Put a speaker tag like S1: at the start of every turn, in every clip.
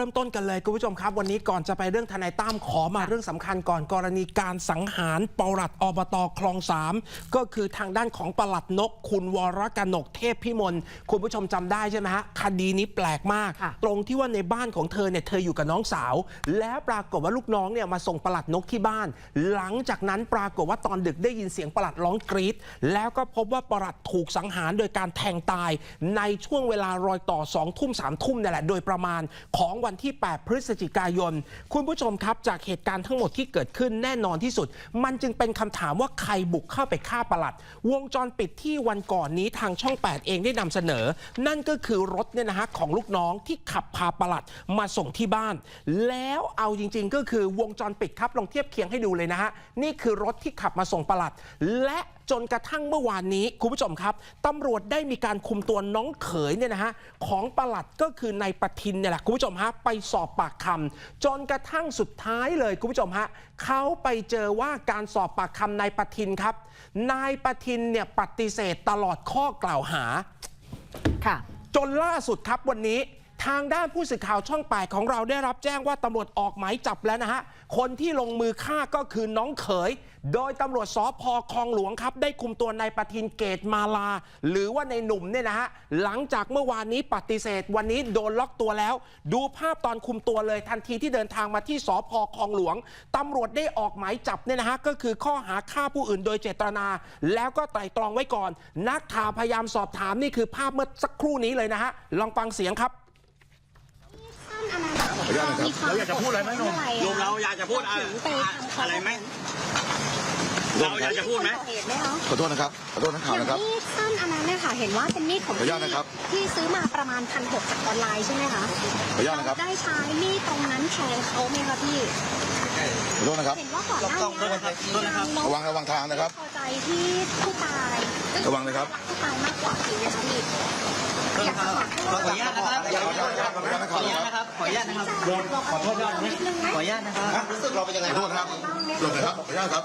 S1: ริ่มต้นกันเลยคุณผู้ชมครับ วันนี้ก่อนจะไปเรื่องทนายตั้มขอมาเรื่องสำคัญก่อนกรณีการสังหารปลัดอบตคลองสามก็คือทางด้านของปลัดนก คุณวรกนกเทพพิมลคุณผู้ชมจำได้ใช่ไหมฮะคดีนี้แปลกมาก
S2: ค่ะ
S1: ตรงที่ว่าในบ้านของเธอเนี่ยเธออยู่กับน้องสาว แล้วปรากฏว่าลูกน้องเนี่ยมาส่งปลัดนกที่บ้าน หลังจากนั้นปรากฏว่าตอนดึกได้ยินเสียงปลัดร้องกรีดแล้วก็พบว่าปลัดถูกสังหารโดยการแทงตาย ในช่วงเวลารอยต่อ2ทุ่ม3ทุ่มนี่แหละโดยประมาณของวันันที่ 8 พฤศจิกายน คุณผู้ชมครับจากเหตุการณ์ทั้งหมดที่เกิดขึ้นแน่นอนที่สุด มันจึงเป็นคำถามว่าใครบุกเข้าไปฆ่าประหลัด วงจรปิดที่วันก่อนนี้ทางช่อง 8 เองได้นำเสนอ นั่นก็คือรถเนี่ยนะฮะของลูกน้องที่ขับพาประหลัดมาส่งที่บ้าน แล้วเอาจริง ๆ ก็คือวงจรปิดครับลองเทียบเคียงให้ดูเลยนะฮะนี่คือรถที่ขับมาส่งประหลัด และจนกระทั่งเมื่อวานนี้คุณผู้ชมครับตำรวจได้มีการคุมตัวน้องเขยเนี่ยนะฮะของประหลัดก็คือนายประทินเนี่ยแหละคุณผู้ชมฮะไปสอบปากคำจนกระทั่งสุดท้ายเลยคุณผู้ชมฮะเขาไปเจอว่าการสอบปากคำนายประทินครับ นายประทินเนี่ยปฏิเสธตลอดข้อกล่าวหา
S2: ค่ะ
S1: จนล่าสุดครับวันนี้ทางด้านผู้สื่อข่าวช่องแปดของเราได้รับแจ้งว่าตำรวจออกหมายจับแล้วนะฮะ คนที่ลงมือฆ่าก็คือน้องเขย โดยตำรวจสพคลองหลวงครับ ได้คุมตัวนายประทินเกตมาลา หรือว่าในหนุ่มเนี่ยนะฮะ หลังจากเมื่อวานนี้ปฏิเสธ วันนี้โดนล็อกตัวแล้ว ดูภาพตอนคุมตัวเลยทันทีที่เดินทางมาที่สพคลองหลวงตำรวจได้ออกหมายจับเนี่ยนะฮะก็คือข้อหาฆ่าผู้อื่นโดยเจตนา แล้วก็ไตร่ตรองไว้ก่อน นักข่าวพยายามสอบถามนี่คือภาพเมื่อสักครู่นี้เลยนะฮะลองฟังเสียงครับ
S3: เราอยากจะพูดอะไรไหมหนุ่ม
S4: หนุ่มเราอยากจะพูดอะ
S3: ไปทำเขา
S4: อะไรไหม เราอยากจะพูดไหม
S3: เหตุไหมคะ
S5: ขอโทษนะครับ ขอโทษนักข่าวนะครับ
S3: มีดสั้นอันนั้นเนี่ยค่ะ เห็นว่าเป็นมีดของ
S5: ขออนุญาตนะครับ
S3: ที่ซื้อมาประมาณพันหกจากออนไลน์ใช่ไหมคะ
S5: ขออนุญาตนะครับ
S3: ได้ใช้มีดตรงนั้นแทงเขาไหมคะพี่
S5: ขอโทษนะครับ
S3: เห็นว่าก่อนหน้านี้ทางน้อง
S5: ระวังระวังทางนะครับ
S3: พอใจที่ผู้ตาย
S5: ระวังนะครับ
S3: ผู้ตายมากกว่าจริงไหมคะพี่อยากจะขอโทษ
S4: ขออนุญาตนะครับ
S5: ขออนุญาตนะครับ ขออนุญาตนะครับ
S4: ขออนุญาตนะครับ
S3: ขอโทษด้วยนิดนึงไหม
S4: ขออนุญาตนะครับ
S5: รู้สึกเราเป็นยังไงขอโทษนะครับหลบหน่อยครับ ขออนุญาตครับ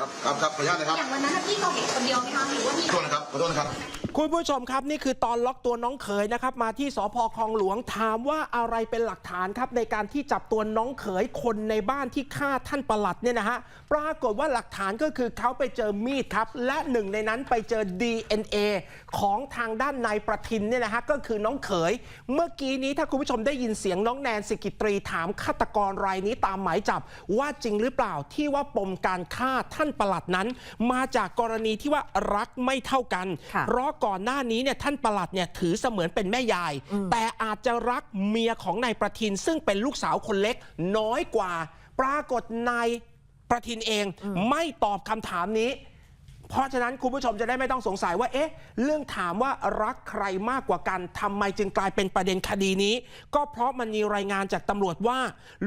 S5: ครับครับครับขออนุญาตนะครับ
S3: อย่างวันนั้นน่ะพี่ก่อเหตุคนเดียวไหมคะหรือว่ามี
S5: ขอโทษนะครับขอโทษนะครับ
S1: คุณผู้ชมครับนี่คือตอนล็อกตัวน้องเขยนะครับ มาที่สพคลองหลวงถามว่าอะไรเป็นหลักฐานครับ ในการที่จับตัวน้องเขยคนในบ้านที่ฆ่าท่านประหลัดเนี่ยนะฮะปรากฏว่าหลักฐานก็คือเขาไปเจอมีดครับ และหนึ่งในนั้นไปเจอ DNA ของทางด้านนายประทินเนี่ยนะฮะก็คือน้องเขย เมื่อกี้นี้ถ้าคุณผู้ชมได้ยินเสียงน้องแนนสิกิตรีถามฆาตกรรายนี้ตามหมายจับว่าจริงหรือเปล่าที่ว่าปมการฆ่าท่านประหลัดนั้น มาจากกรณีที่ว่ารักไม่เท่ากัน
S2: ค่ะ
S1: เพราะก่อนหน้านี้เนี่ยท่านประหลัดเนี่ยถือเสมือนเป็นแม่ยาย แต่อาจจะรักเมียของนายประทิน ซึ่งเป็นลูกสาวคนเล็กน้อยกว่า ปรากฏนายประทินเองไม่ตอบคำถามนี้ เพราะฉะนั้นคุณผู้ชมจะได้ไม่ต้องสงสัยว่า เอ๊ะ เรื่องถามว่ารักใครมากกว่ากันทำไมจึงกลายเป็นประเด็นคดีนี้ ก็เพราะมันมีรายงานจากตำรวจว่า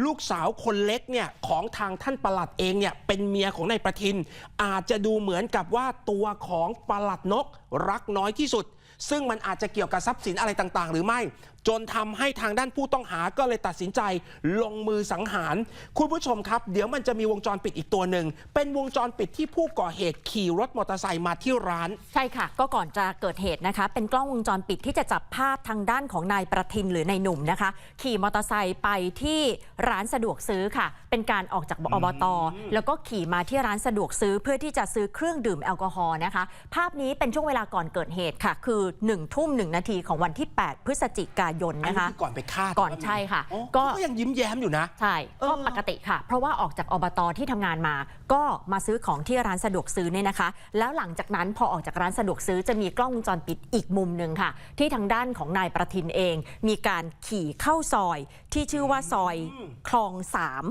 S1: ลูกสาวคนเล็กเนี่ยของทางท่านประหลัดเองเนี่ยเป็นเมียของนายประทิน อาจจะดูเหมือนกับว่าตัวของประหลัดนกรักน้อยที่สุด ซึ่งมันอาจจะเกี่ยวกับทรัพย์สินอะไรต่างๆ หรือไม่ จนทำให้ทางด้านผู้ต้องหาก็เลยตัดสินใจลงมือสังหาร คุณผู้ชมครับ เดี๋ยวมันจะมีวงจรปิดอีกตัวหนึ่ง เป็นวงจรปิดที่ผู้ก่อเหตุขี่รถมอเตอร์ไซค์มาที่ร้าน
S2: ใช่ค่ะ ก็ก่อนจะเกิดเหตุนะคะ เป็นกล้องวงจรปิดที่จะจับภาพทางด้านของนายประทินหรือนายหนุ่มนะคะ ขี่มอเตอร์ไซค์ไปที่ร้านสะดวกซื้อค่ะ เป็นการออกจากอบตแล้วก็ขี่มาที่ร้านสะดวกซื้อเพื่อที่จะซื้อเครื่องดื่มแอลกอฮอล์นะคะ ภาพนี้เป็นช่วงเวลาก่อนเกิดเหตุค่ะ คือ1ทุ่ม1นาทีของวันที่ 8 พฤศจิกายน
S1: อัน
S2: นะ
S1: นี้
S2: คะ
S1: คือก่อนไปฆ่า
S2: ก่อนใช่ค่ะ
S1: อ๋อ
S2: ก็
S1: ก็ยังยิ้มแย้มอยู่นะ
S2: ใช่
S1: เออ
S2: ก็ปกติค่ะ เพราะว่าออกจากอบตที่ทำงานมา ก็มาซื้อของที่ร้านสะดวกซื้อเนี่ยนะคะ แล้วหลังจากนั้นพอออกจากร้านสะดวกซื้อจะมีกล้องวงจรปิดอีกมุมหนึ่งค่ะ ที่ทางด้านของนายประทินเอง มีการขี่เข้าซอยที่ชื่อว่าซอยคลอง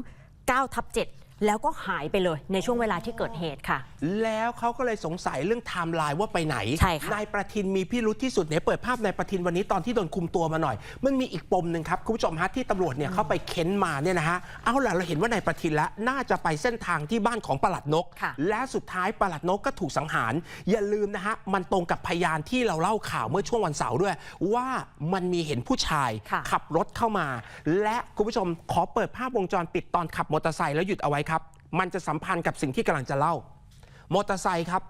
S2: 3 9ทับ7 แล้วก็หายไปเลยในช่วงเวลาที่เกิดเหตุค่ะ
S1: แล้วเขาก็เลยสงสัยเรื่องไทม์ไลน์ว่าไปไหน
S2: ใช่ค่ะ
S1: นายประทินมีพิรุธที่สุดเนี่ยเปิดภาพนายประทินวันนี้ตอนที่โดนคุมตัวมาหน่อย มันมีอีกปมหนึ่งครับคุณผู้ชมฮะที่ตำรวจเนี่ยเข้าไปเค้นมาเนี่ยนะฮะเอาล่ะเราเห็นว่านายประทินแล้วน่าจะไปเส้นทางที่บ้านของปลัดนก
S2: ค่ะ
S1: และสุดท้ายปลัดนกก็ถูกสังหาร อย่าลืมนะฮะ มันตรงกับพยานที่เราเล่าข่าวเมื่อช่วงวันเสาร์ด้วย ว่ามันมีเห็นผู้ชาย
S2: ค่ะ
S1: ขับรถเข้ามา และคุณผู้ชมขอเปิดภาพวงจรปิดตอนขับมอเตอร์ไซค์แล้วหยุดเอาไว้ครับมันจะสัมพันธ์กับสิ่งที่กำลังจะเล่ามอเตอร์ไซค์ครับ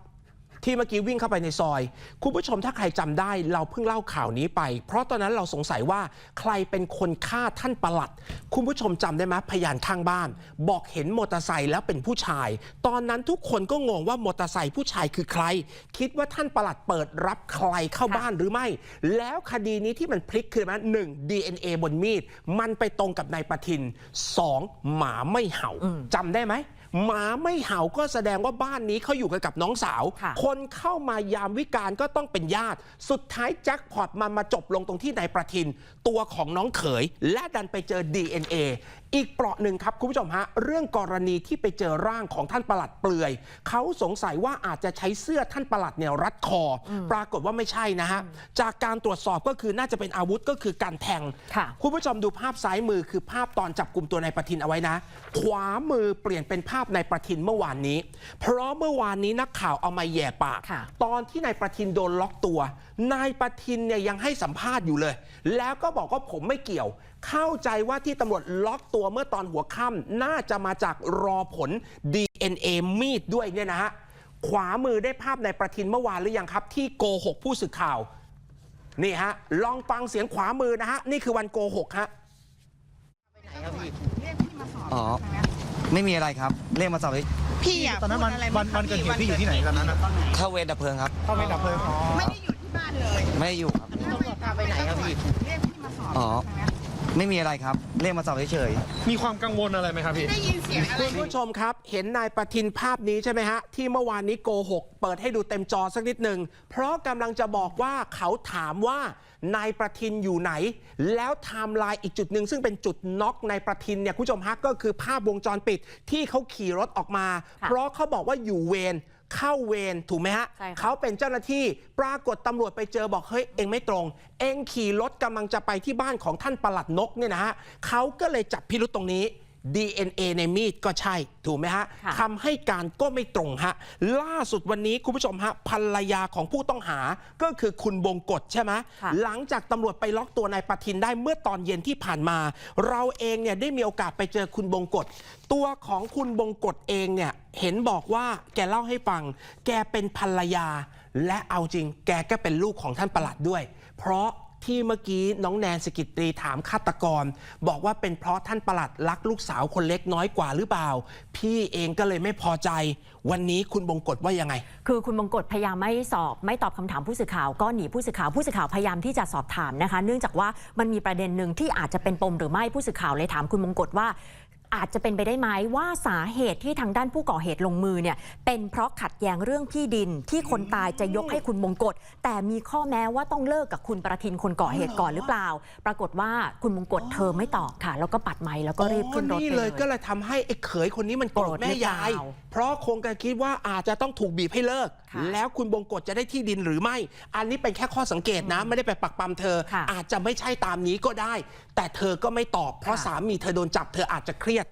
S1: ที่เมื่อกี้วิ่งเข้าไปในซอย คุณผู้ชมถ้าใครจำได้เราเพิ่งเล่าข่าวนี้ไป เพราะตอนนั้นเราสงสัยว่าใครเป็นคนฆ่าท่านประหลัด คุณผู้ชมจำได้ไหมพยานข้างบ้าน บอกเห็นมอเตอร์ไซค์แล้วเป็นผู้ชาย ตอนนั้นทุกคนก็งงว่ามอเตอร์ไซค์ผู้ชายคือใคร คิดว่าท่านประหลัดเปิดรับใครเข้าบ้านหรือไม่ แล้วคดีนี้ที่มันพลิกคือมันหนึ่ง DNA บนมีดมันไปตรงกับนายประทินสองหมาไม่เห่าจำได้ไหม หมาไม่เห่าก็แสดงว่าบ้านนี้เขาอยู่กันกับน้องสาว
S2: ค่ะ
S1: คนเข้ามายามวิการก็ต้องเป็นญาติ สุดท้ายแจ็คพอตมันมาจบลงตรงที่นายประทิน ตัวของน้องเขย และดันไปเจอ DNA อีกเปราะหนึ่งครับคุณผู้ชมฮะเรื่องกรณีที่ไปเจอร่างของท่านประหลัดเปลือย เขาสงสัยว่าอาจจะใช้เสื้อท่านประหลัดเนี่ยรัดคออปรากฏว่าไม่ใช่นะฮะจากการตรวจสอบก็คือน่าจะเป็นอาวุธก็คือการแทง
S2: ค่ะ
S1: คุณผู้ชมดูภาพซ้ายมือคือภาพตอนจับกลุ่มตัวนายประทินเอาไว้นะ ขวามือเปลี่ยนเป็นภาพนายประทินเมื่อวานนี้ เพราะเมื่อวานนี้นักข่าวเอามาแย่ปาก
S2: ค่ะ
S1: ตอนที่นายประทินโดนล็อกตัวนายประทินเนี่ยยังให้สัมภาษณ์อยู่เลย แล้วก็บอกว่าผมไม่เกี่ยว เข้าใจว่าที่ตำรวจล็อกตัวเมื่อตอนหัวค่ำน่าจะมาจากรอผล DNA มีดด้วยเนี่ยนะฮะขวามือได้ภาพนายประทินเมื่อวานหรือยังครับ ที่โกหกผู้สื่อข่าว นี่ฮะ ลองฟังเสียงขวามือนะฮะ นี่คือวันโกหกฮะ
S6: อ๋อ ไม่มีอะไรครับ เรียกมาสอบ
S3: พี่อยาก
S7: ตอนนั้น
S3: พู
S7: วั
S3: ด
S7: น
S3: อะไรไหม
S7: วันวันเกิดเหตุพี่อยู่ที่ไหนตอนนั้นอะ
S6: เข้าเวรดับเพลิงครับ
S7: เข้าไปดับเพลิงอ๋อ
S3: ไม่ได้อยู่ที่บ้านเลย
S6: ไม่ได้อยู่ครับ
S3: ตำรวจพาไปไหนครับพี่เรียกพี่มาสอบ
S6: อ๋อ ไม่มีอะไรครับ เรียกมาสอบเฉย
S7: มีความกังวลอะไรไหมครับพี่
S3: ได้ยินเสียงอะไร
S1: คุณผู้ชมครับ เห็นนายประทินภาพนี้ใช่ไหมฮะ ที่เมื่อวานนี้โกหก เปิดให้ดูเต็มจอสักนิดหนึ่ง เพราะกำลังจะบอกว่าเขาถามว่านายประทินอยู่ไหน แล้วไทม์ไลน์อีกจุดหนึ่งซึ่งเป็นจุดน็อกนายประทินเนี่ยคุณผู้ชมฮะก็คือภาพวงจรปิดที่เขาขี่รถออกมา
S2: ค่ะ
S1: เพราะเขาบอกว่าอยู่เวร เข้าเวรถูกไหมฮะ
S2: ใช่ค่ะ
S1: เขาเป็นเจ้าหน้าที่ปรากฏตำรวจไปเจอบอกเฮ้ยเองไม่ตรง เองขี่รถกำลังจะไปที่บ้านของท่านประหลัดนกเนี่ยนะฮะเขาก็เลยจับพิรุษตรงนี้ DNA ในมีดก็ใช่ถูกไหมฮะ
S2: ค่ะ
S1: คำให้การก็ไม่ตรงฮะล่าสุดวันนี้คุณผู้ชมฮะภรรยาของผู้ต้องหาก็คือคุณบงกฎใช่ไหม
S2: ค่ะ
S1: หลังจากตำรวจไปล็อกตัวนายประทินได้เมื่อตอนเย็นที่ผ่านมา เราเองเนี่ยได้มีโอกาสไปเจอคุณบงกฎตัวของคุณบงกฎเองเนี่ยเห็นบอกว่าแกเล่าให้ฟัง แกเป็นภรรยา และเอาจริง แกก็เป็นลูกของท่านประหลัดด้วย เพราะ ที่เมื่อกี้น้องแนนสกิตรีถามฆาตกร บอกว่าเป็นเพราะท่านประหลัดรักลูกสาวคนเล็กน้อยกว่าหรือเปล่า พี่เองก็เลยไม่พอใจ วันนี้คุณบงกฎว่ายังไง
S2: คือคุณมงกฎพยายามไม่สอบ ไม่ตอบคำถามผู้สื่อข่าวก็หนีผู้สื่อข่าวผู้สื่อข่าวพยายามที่จะสอบถามนะคะ เนื่องจากว่ามันมีประเด็นหนึ่งที่อาจจะเป็นปมหรือไม่ผู้สื่อข่าวเลยถามคุณมงกฎว่า อาจจะเป็นไปได้ไหมว่าสาเหตุที่ทางด้านผู้ก่อเหตุลงมือเนี่ยเป็นเพราะขัดแย้งเรื่องที่ดินที่คนตายจะยกให้คุณมงกฎแต่มีข้อแม้ว่าต้องเลิกกับคุณประทินคนก่อเหตุก่อนหรือเปล่า ปรากฏว่าคุณมงกฎเธอไม่ตอบค่ะ แล้วก็ปัดไม้แล้วก็รีบขึ้นรถ
S1: นี่
S2: ไป
S1: เล
S2: เลยย
S1: ก็เลยทำให้ไอ้เขยคนนี้มันโกรธ
S2: โกรธ
S1: แม่ยาย
S2: หรือเปล่า
S1: เพราะคงจะคิดว่าอาจจะต้องถูกบีบให้เลิก
S2: ค่ะ
S1: แล้วคุณบงกฎจะได้ที่ดินหรือไม่ อันนี้เป็นแค่ข้อสังเกตนะ ไม่ได้ไปปักปั๊มเธอ
S2: ค่ะ
S1: อาจจะไม่ใช่ตามนี้ก็ได้ แต่เธอก็ไม่ตอบ เพราะ
S2: ค่ะ
S1: สามีเธอโดนจับเธออาจจะเครียด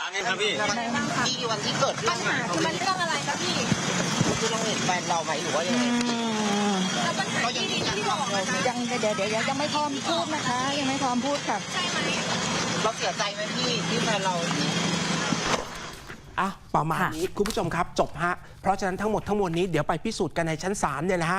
S4: ต่างกันครับพี่
S3: ที่วันที่เกิดเรื่องอะมันเรื่องอะไรครับพี่
S8: คือเราเห็นแฟนเราไหมหรือว่ายังไง
S3: แล้วปัญหาที่ดินที่บอกนะคะ
S8: ยังเดี๋ยวเดี๋ยวยังไม่พร้อมพูดนะคะ ยังไม่พร้อมพูดค่ะ
S3: ใช่ไหม
S8: เราเสียใจไหมพี่ที่แฟนเรา
S1: อะประมาณ
S2: ค่ะ
S1: นี้คุณผู้ชมครับจบฮะเพราะฉะนั้นทั้งหมดทั้งมวลนี้เดี๋ยวไปพิสูจน์กันในชั้นศาลเนี่ยนะฮะ